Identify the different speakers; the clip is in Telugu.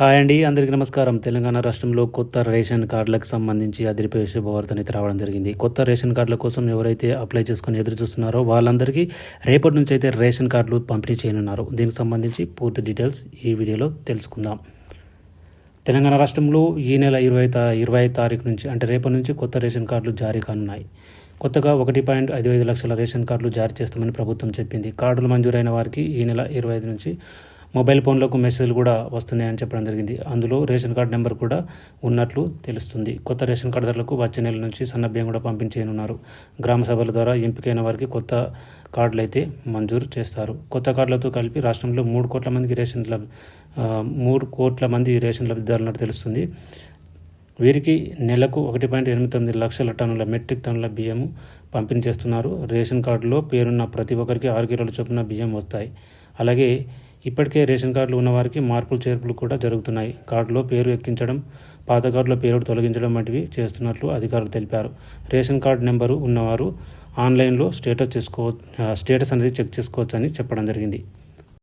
Speaker 1: హాయ్ అండి అందరికీ నమస్కారం. తెలంగాణ రాష్ట్రంలో కొత్త రేషన్ కార్డులకు సంబంధించి అదిరిపోయే శుభవార్త అయితే రావడం జరిగింది. కొత్త రేషన్ కార్డుల కోసం ఎవరైతే అప్లై చేసుకొని ఎదురు చూస్తున్నారో వాళ్ళందరికీ రేపటి నుంచి అయితే రేషన్ కార్డులు పంపిణీ చేయనున్నారు. దీనికి సంబంధించి పూర్తి డీటెయిల్స్ ఈ వీడియోలో తెలుసుకుందాం. తెలంగాణ రాష్ట్రంలో ఈ నెల ఇరవై తా ఇరవై తారీఖు నుంచి అంటే రేపటి నుంచి కొత్త రేషన్ కార్డులు జారీ కానున్నాయి. కొత్తగా ఒకటి పాయింట్ ఐదు ఐదు లక్షల రేషన్ కార్డులు జారీ చేస్తామని ప్రభుత్వం చెప్పింది. కార్డులు మంజూరైన వారికి ఈ నెల ఇరవై ఐదు నుంచి మొబైల్ ఫోన్లకు మెసేజ్లు కూడా వస్తున్నాయని చెప్పడం జరిగింది. అందులో రేషన్ కార్డు నెంబర్ కూడా ఉన్నట్లు తెలుస్తుంది. కొత్త రేషన్ కార్డుదారులకు వచ్చే నెల నుంచి సన్నభ్యం కూడా పంపించేయనున్నారు. గ్రామ సభల ద్వారా ఎంపికైన వారికి కొత్త కార్డులు అయితే మంజూరు చేస్తారు. కొత్త కార్డులతో కలిపి రాష్ట్రంలో మూడు కోట్ల మందికి రేషన్ లబ్ మూడు కోట్ల మంది రేషన్ లబ్ధిదారులు తెలుస్తుంది. వీరికి నెలకు ఒకటి పాయింట్ ఎనిమిది తొమ్మిది లక్షల టన్నుల మెట్రిక్ టన్నుల బియ్యము పంపిణీ చేస్తున్నారు. రేషన్ కార్డులో పేరున్న ప్రతి ఒక్కరికి ఆరు కిలోల చొప్పున బియ్యం వస్తాయి. అలాగే ఇప్పటికే రేషన్ కార్డులు ఉన్నవారికి మార్పులు చేర్పులు కూడా జరుగుతున్నాయి. కార్డులో పేరు ఎక్కించడం పాత కార్డులో పేరు తొలగించడం వంటివి చేస్తున్నట్లు అధికారులు తెలిపారు. రేషన్ కార్డు నెంబరు ఉన్నవారు ఆన్లైన్లో స్టేటస్ చేసుకో స్టేటస్ అనేది చెక్ చేసుకోవచ్చని చెప్పడం జరిగింది.